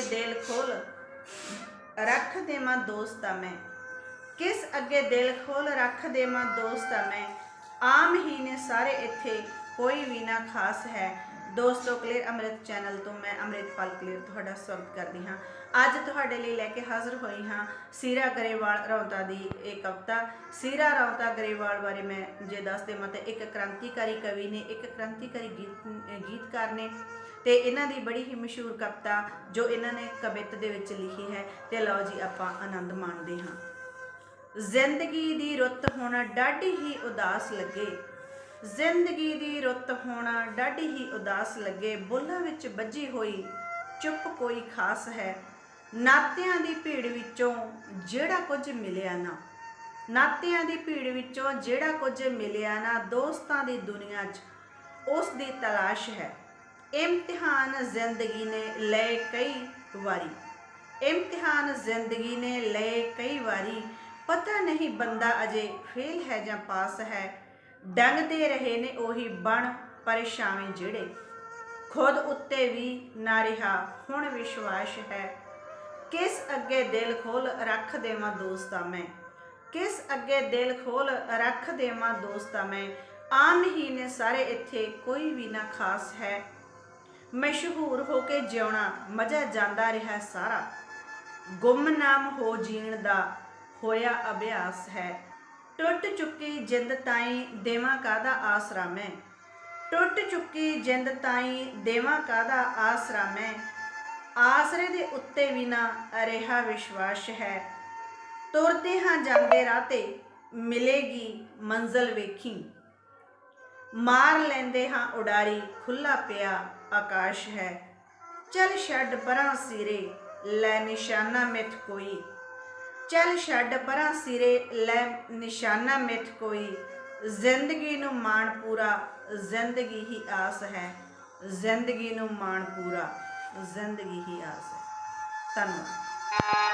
ਦਿਲ ਖੋਲ। ਰੱਖ ਦੇਵਾਂ ਦੋਸਤਾ ਮੈਂ। ਕਿਸ ਅੱਗੇ ਦਿਲ ਖੋਲ ਰੱਖ ਦੇਵਾਂ ਦੋਸਤਾ ਮੈਂ। ਆਮ ਹੀ ਨੇ ਸਾਰੇ ਇੱਥੇ, ਕੋਈ ਵੀ ਨਾ ਖਾਸ ਹੈ। ਦੋਸਤੋ ਕਲੀਅਰ ਅੰਮ੍ਰਿਤ ਚੈਨਲ ਤੋਂ ਮੈਂ ਅੰਮ੍ਰਿਤਪਾਲ ਕਲੀਅਰ ਤੁਹਾਡਾ ਸਵਾਗਤ ਕਰਦੀ ਹਾਂ। ਅੱਜ ਤੁਹਾਡੇ ਲਈ ਲੈ ਕੇ ਹਾਜ਼ਰ ਹੋਈ ਹਾਂ ਸੀਰਾ ਗਰੇਵਾਲ ਰੌਂਤਾ ਦੀ ਇਹ ਕਵਿਤਾ। ਸੀਰਾ ਰੌਂਤਾ ਗਰੇਵਾਲ ਬਾਰੇ ਮੈਂ ਜੇ ਦੱਸ ਦੇਵਾਂ ਤਾਂ ਇੱਕ ਕ੍ਰਾਂਤੀਕਾਰੀ ਕਵੀ ਨੇ, ਇੱਕ ਕ੍ਰਾਂਤੀਕਾਰੀ ਗੀਤ, ਗੀਤਕਾਰ ਨੇ ਤੇ ਇਹਨਾਂ ਦੀ ਬੜੀ ਹੀ ਮਸ਼ਹੂਰ ਕਵਿਤਾ ਜੋ ਇਹਨਾਂ ਨੇ ਕਵਿਤ ਦੇ ਵਿੱਚ ਲਿਖੀ ਹੈ ਤੇ ਲਓ ਜੀ ਆਪਾਂ ਆਨੰਦ ਮਾਣਦੇ ਹਾਂ। ਜ਼ਿੰਦਗੀ ਦੀ ਰੁੱਤ ਹੁਣ ਡਾਢੀ ਹੀ ਉਦਾਸ ਲੱਗੇ। ਜ਼ਿੰਦਗੀ ਦੀ ਰੁੱਤ ਹੋਣਾ ਡਾਢੀ ਹੀ ਉਦਾਸ ਲੱਗੇ। ਬੁੱਲਾਂ ਵਿੱਚ ਵੱਜੀ ਹੋਈ ਚੁੱਪ ਕੋਈ ਖਾਸ ਹੈ। ਨਾਤਿਆਂ ਦੀ ਭੀੜ ਵਿੱਚੋਂ ਜਿਹੜਾ ਕੁਝ ਮਿਲਿਆ ਨਾ। ਨਾਤਿਆਂ ਦੀ ਭੀੜ ਵਿੱਚੋਂ ਜਿਹੜਾ ਕੁਝ ਮਿਲਿਆ ਨਾ, ਦੋਸਤਾਂ ਦੀ ਦੁਨੀਆ 'ਚ ਉਸ ਦੀ ਤਲਾਸ਼ ਹੈ। ਇਮਤਿਹਾਨ ਜ਼ਿੰਦਗੀ ਨੇ ਲਏ ਕਈ ਵਾਰੀ। ਇਮਤਿਹਾਨ ਜ਼ਿੰਦਗੀ ਨੇ ਲਏ ਕਈ ਵਾਰੀ। ਪਤਾ ਨਹੀਂ ਬੰਦਾ ਅਜੇ ਫੇਲ ਹੈ ਜਾਂ ਪਾਸ ਹੈ। ਡੰਗਦੇ ਰਹੇ ਨੇ ਉਹੀ ਬਣ ਪਰੇਸ਼ਾਵੇਂ ਜਿਹੜੇ। ਖੁਦ ਉੱਤੇ ਵੀ ਨਾ ਰਿਹਾ, ਹੁਣ ਵਿਸ਼ਵਾਸ ਹੈ। ਕਿਸ ਅੱਗੇ ਦਿਲ ਖੋਲ ਰੱਖ ਦੇਵਾਂ ਦੋਸਤਾ ਮੈਂ? ਕਿਸ ਅੱਗੇ ਦਿਲ ਖੋਲ ਰੱਖ ਦੇਵਾਂ ਦੋਸਤਾ ਮੈਂ? ਆਮ ਹੀ ਨੇ ਸਾਰੇ ਇੱਥੇ, ਕੋਈ ਵੀ ਨਾ ਖਾਸ ਹੈ। ਮਸ਼ਹੂਰ ਹੋ ਕੇ ਜਿਉਣਾ, ਮਜ਼ਾ ਜਾਂਦਾ ਰਿਹਾ ਸਾਰਾ। ਗੁੰਮਨਾਮ ਹੋ ਜੀਣ ਦਾ ਹੋਇਆ ਅਭਿਆਸ ਹੈ। ਟੁੱਟ ਚੁੱਕੀ ਜਿੰਦ ਤਾਈ ਦੇਵਾਂ ਕਾਦਾ ਆਸਰਾ ਮੈਂ? ਟੁੱਟ ਚੁੱਕੀ ਜਿੰਦ ਤਾਈ ਦੇਵਾਂ ਕਾਦਾ ਆਸਰਾ ਮੈਂ? ਆਸਰੇ ਦੇ ਉੱਤੇ ਵੀ ਨਾ ਰਿਹਾ ਵਿਸ਼ਵਾਸ ਹੈ। ਤੁਰਦੇ ਹਾਂ ਜਾਂਦੇ ਰਾਹ ਤੇ, ਮਿਲੇਗੀ ਮੰਜ਼ਲ ਵੇਖੀ। ਮਾਰ ਲੈਂਦੇ ਹਾਂ ਉਡਾਰੀ ਖੁੱਲਾ ਪਿਆ ਆਕਾਸ਼ ਹੈ। ਚੱਲ ਛੱਡ ਪਰਾਂ ਸਿਰੇ, ਲੈ ਨਿਸ਼ਾਨਾ ਮਿੱਥ ਕੋਈ। ਚੱਲ ਛੱਡ ਪਰਾਂ ਸਿਰੇ, ਲੈ ਨਿਸ਼ਾਨਾ ਮਿੱਥ ਕੋਈ। ਜ਼ਿੰਦਗੀ ਨੂੰ ਮਾਣ ਪੂਰਾ, ਜ਼ਿੰਦਗੀ ਹੀ ਆਸ ਹੈ। ਜ਼ਿੰਦਗੀ ਨੂੰ ਮਾਣ ਪੂਰਾ, ਜ਼ਿੰਦਗੀ ਹੀ ਆਸ ਹੈ। ਧੰਨਵਾਦ।